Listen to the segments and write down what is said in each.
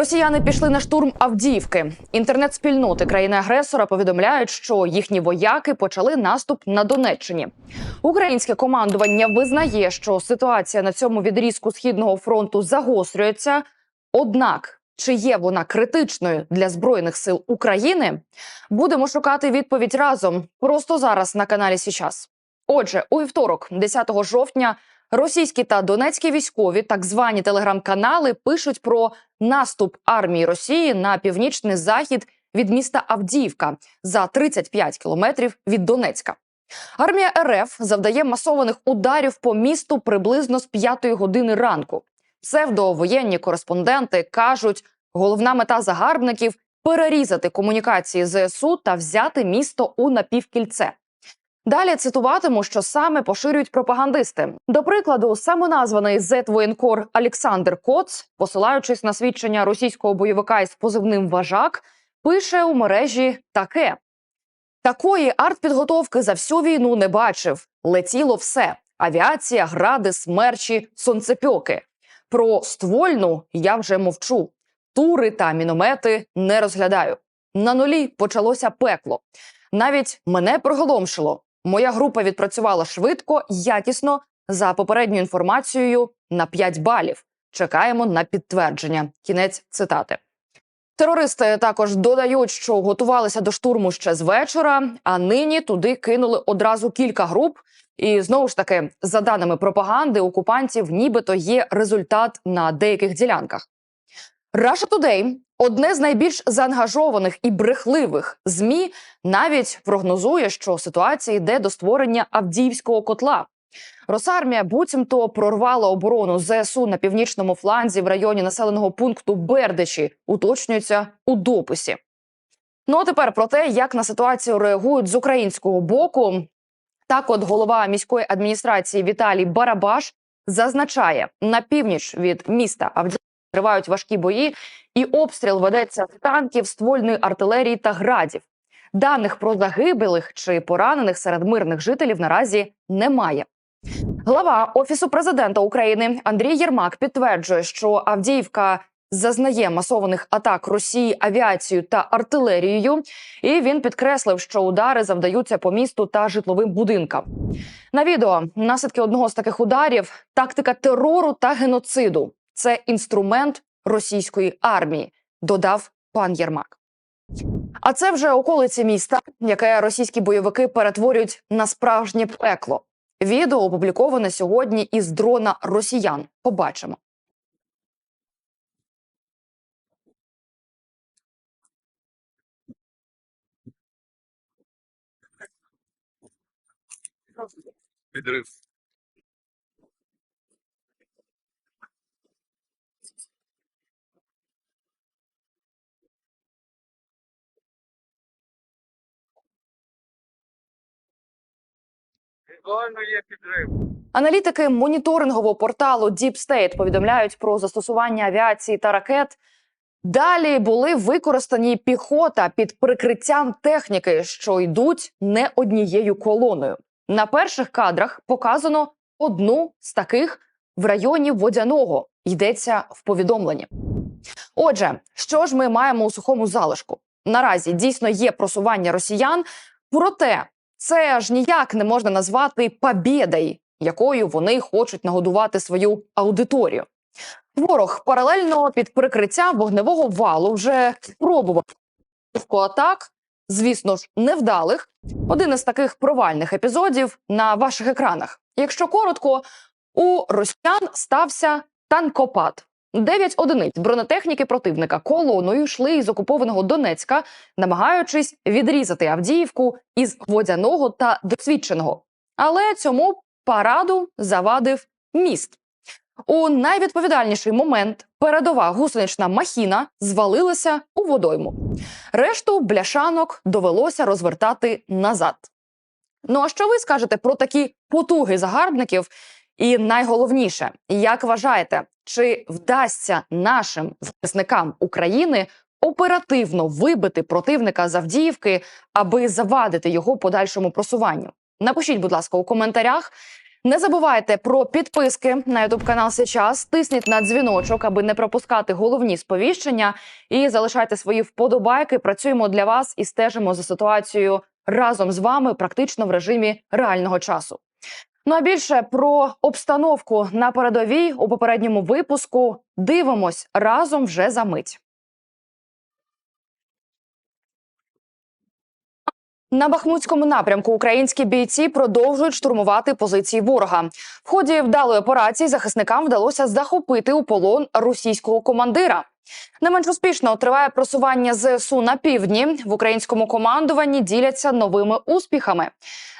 Росіяни пішли на штурм Авдіївки. Інтернет-спільноти країни-агресора повідомляють, що їхні вояки почали наступ на Донеччині. Українське командування визнає, що ситуація на цьому відрізку східного фронту загострюється. Однак, чи є вона критичною для збройних сил України? Будемо шукати відповідь разом просто зараз на каналі Січас. Отже, у вівторок, 10 жовтня, російські та донецькі військові, так звані телеграм-канали, пишуть про наступ армії Росії на північний захід від міста Авдіївка за 35 кілометрів від Донецька. Армія РФ завдає масованих ударів по місту приблизно з 5 години ранку. Псевдовоєнні кореспонденти кажуть, головна мета загарбників перерізати комунікації ЗСУ та взяти місто у напівкільце. Далі цитуватиму, що саме поширюють пропагандисти. До прикладу, самоназваний зет-воєнкор Олександр Коц, посилаючись на свідчення російського бойовика із позивним Важак, пише у мережі таке: такої артпідготовки за всю війну не бачив. Летіло все: авіація, гради, смерчі, сонцепьоки. Про ствольну я вже мовчу. Тури та міномети не розглядаю. На нулі почалося пекло. Навіть мене приголомшило. Моя група відпрацювала швидко, якісно, за попередньою інформацією на 5 балів. Чекаємо на підтвердження. Кінець цитати. Терористи також додають, що готувалися до штурму ще з вечора, а нині туди кинули одразу кілька груп. І знову ж таки, за даними пропаганди, окупантів, нібито є результат на деяких ділянках. Russia Today – одне з найбільш заангажованих і брехливих змі, навіть прогнозує, що ситуація йде до створення Авдіївського котла. Росармія буцімто прорвала оборону ЗСУ на північному фланзі в районі населеного пункту Бердичі, уточнюється у дописі. Ну а тепер про те, як на ситуацію реагують з українського боку. Так, от голова міської адміністрації Віталій Барабаш зазначає на північ від міста Авдіївка тривають важкі бої, і обстріл ведеться з танків, ствольної артилерії та градів. Даних про загиблих чи поранених серед мирних жителів наразі немає. Глава офісу президента України Андрій Єрмак підтверджує, що Авдіївка зазнає масованих атак Росії авіацією та артилерією, і він підкреслив, що удари завдаються по місту та житловим будинкам. На відео наслідки одного з таких ударів тактика терору та геноциду це інструмент російської армії, додав пан Єрмак. А це вже околиці міста, яке російські бойовики перетворюють на справжнє пекло. Відео опубліковане сьогодні із дрона росіян. Побачимо. Підрив. Візуально є підрив. Аналітики моніторингового порталу Deep State повідомляють про застосування авіації та ракет. Далі були використані піхота під прикриттям техніки, що йдуть не однією колоною. На перших кадрах показано одну з таких в районі водяного. Йдеться в повідомленні. Отже, що ж ми маємо у сухому залишку? Наразі дійсно є просування росіян, проте це ж ніяк не можна назвати побєдою, якою вони хочуть нагодувати свою аудиторію. Ворог паралельно під прикриттям вогневого валу вже спробував атак, звісно ж, невдалих. Один із таких провальних епізодів на ваших екранах. Якщо коротко, у росіян стався танкопад. Дев'ять одиниць бронетехніки противника колоною йшли із окупованого Донецька, намагаючись відрізати Авдіївку із водяного та досвідченого. Але цьому параду завадив міст. У найвідповідальніший момент передова гусенична махіна звалилася у водойму. Решту бляшанок довелося розвертати назад. Ну а що ви скажете про такі потуги загарбників? І найголовніше, як вважаєте, чи вдасться нашим захисникам України оперативно вибити противника з Авдіївки, аби завадити його подальшому просуванню? Напишіть, будь ласка, у коментарях. Не забувайте про підписки на Ютуб канал Сейчас. Тисніть на дзвіночок, аби не пропускати головні сповіщення. І залишайте свої вподобайки. Працюємо для вас і стежимо за ситуацією разом з вами, практично в режимі реального часу. Ну а більше про обстановку на передовій у попередньому випуску дивимось разом вже за мить. На Бахмутському напрямку українські бійці продовжують штурмувати позиції ворога. В ході вдалої операції захисникам вдалося захопити у полон російського командира. Не менш успішно триває просування ЗСУ на півдні. В українському командуванні діляться новими успіхами.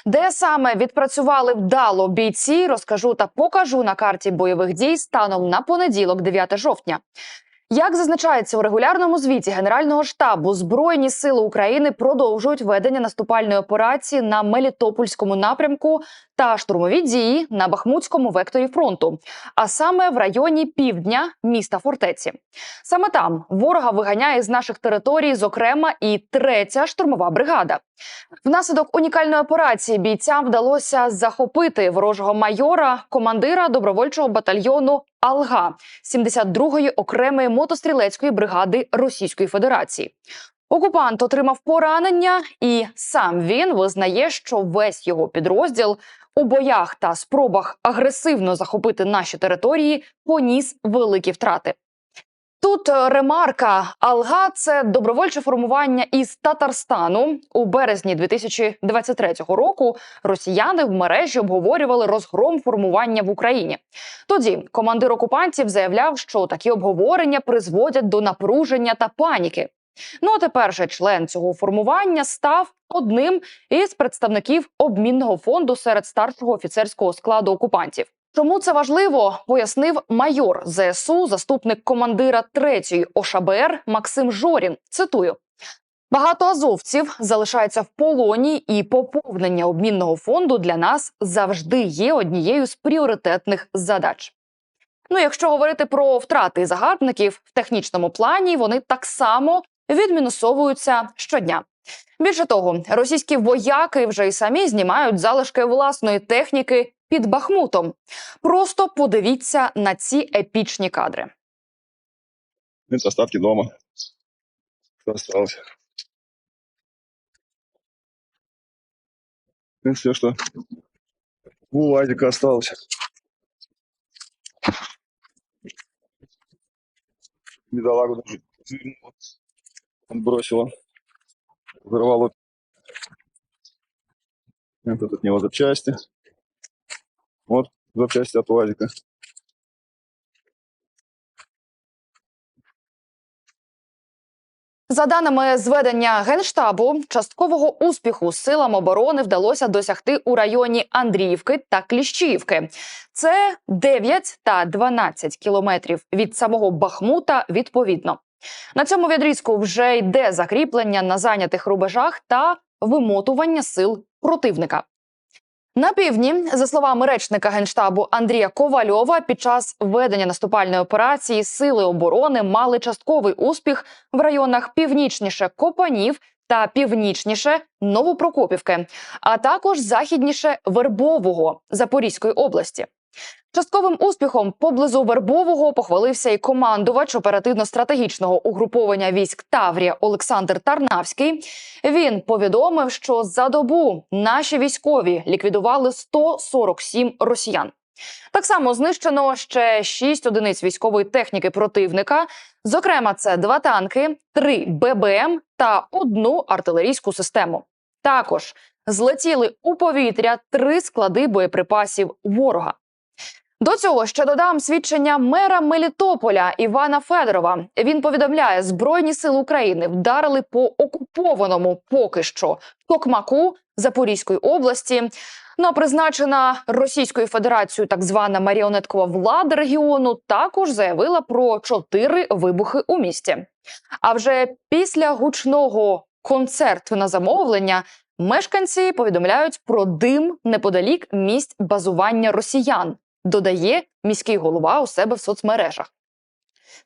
Де саме відпрацювали вдало бійці, розкажу та покажу на карті бойових дій станом на понеділок, 9 жовтня. Як зазначається у регулярному звіті Генерального штабу, Збройні сили України продовжують ведення наступальної операції на Мелітопольському напрямку та штурмові дії на Бахмутському векторі фронту, а саме в районі півдня міста фортеці. Саме там ворога виганяє з наших територій, зокрема, і третя штурмова бригада. Внаслідок унікальної операції бійцям вдалося захопити ворожого майора, командира добровольчого батальйону Алга 72-ї окремої мотострілецької бригади Російської Федерації. Окупант отримав поранення, і сам він визнає, що весь його підрозділ у боях та спробах агресивно захопити наші території поніс великі втрати. Тут е, ремарка Алга це добровольче формування із Татарстану. У березні 2023 року росіяни в мережі обговорювали розгром формування в Україні. Тоді командир окупантів заявляв, що такі обговорення призводять до напруження та паніки. Ну а тепер же член цього формування став одним із представників обмінного фонду серед старшого офіцерського складу окупантів. Чому це важливо, пояснив майор ЗСУ, заступник командира 3-ї ОШБР Максим Жорін. Цитую. Багато азовців залишаються в полоні, і поповнення обмінного фонду для нас завжди є однією з пріоритетних задач. Ну, якщо говорити про втрати загарбників в технічному плані, вони так само відмінусовуються щодня. Більше того, російські вояки вже й самі знімають залишки власної техніки під Бахмутом. Просто подивіться на ці епічні кадри. Это остатки дома. Что осталось? Это все, что у УАЗика осталось. Бедолагу даже развернуло, отбросило. Взорвало. Это от него запчасти. Вот запчасти от УАЗика. За даними зведення генштабу, часткового успіху силам оборони вдалося досягти у районі Андріївки та Кліщіївки. Це 9 та 12 кілометрів від самого Бахмута. Відповідно, на цьому відрізку вже йде закріплення на зайнятих рубежах та вимотування сил противника. На півдні, за словами речника генштабу Андрія Ковальова, під час ведення наступальної операції сили оборони мали частковий успіх в районах північніше Копанів та північніше Новопрокопівки, а також західніше Вербового Запорізької області. Частковим успіхом поблизу Вербового похвалився і командувач оперативно-стратегічного угруповання військ Таврія Олександр Тарнавський. Він повідомив, що за добу наші військові ліквідували 147 росіян. Так само знищено ще 6 одиниць військової техніки противника. Зокрема, це два танки, три ББМ та одну артилерійську систему. Також злетіли у повітря три склади боєприпасів ворога. До цього ще додам свідчення мера Мелітополя Івана Федорова. Він повідомляє, збройні сили України вдарили по окупованому поки що Токмаку Запорізької області. Ну а призначена Російською Федерацією так звана маріонеткова влада регіону також заявила про чотири вибухи у місті. А вже після гучного концерту на замовлення мешканці повідомляють про дим неподалік місць базування росіян. Додає міський голова у себе в соцмережах.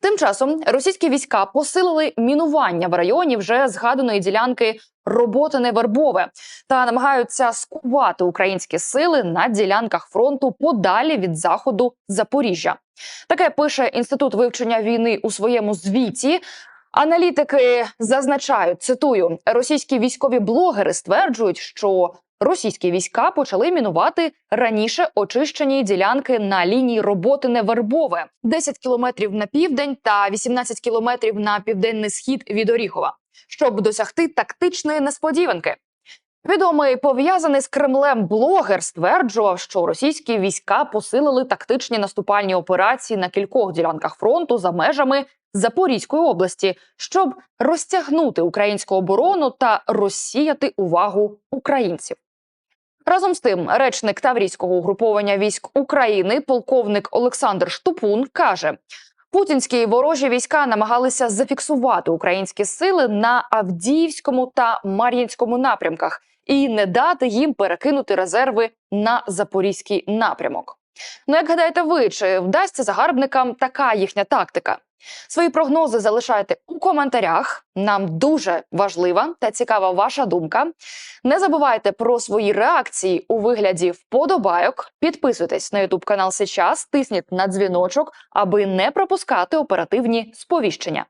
Тим часом російські війська посилили мінування в районі вже згаданої ділянки роботине вербове та намагаються скувати українські сили на ділянках фронту подалі від заходу Запоріжжя. Таке пише інститут вивчення війни у своєму звіті. Аналітики зазначають, цитую, російські військові блогери стверджують, що російські війська почали мінувати раніше очищені ділянки на лінії роботи Невербове 10 кілометрів на південь та 18 кілометрів на південний схід від Оріхова, щоб досягти тактичної несподіванки. Відомий пов'язаний з Кремлем блогер стверджував, що російські війська посилили тактичні наступальні операції на кількох ділянках фронту за межами Запорізької області, щоб розтягнути українську оборону та розсіяти увагу українців. Разом з тим, речник Таврійського угруповання військ України, полковник Олександр Штупун, каже: путінські ворожі війська намагалися зафіксувати українські сили на Авдіївському та Мар'їнському напрямках і не дати їм перекинути резерви на запорізький напрямок. Ну, як гадаєте, ви чи вдасться загарбникам така їхня тактика? Свої прогнози залишайте у коментарях. Нам дуже важлива та цікава ваша думка. Не забувайте про свої реакції у вигляді вподобайок. Підписуйтесь на Ютуб канал сейчас, тисніть на дзвіночок, аби не пропускати оперативні сповіщення.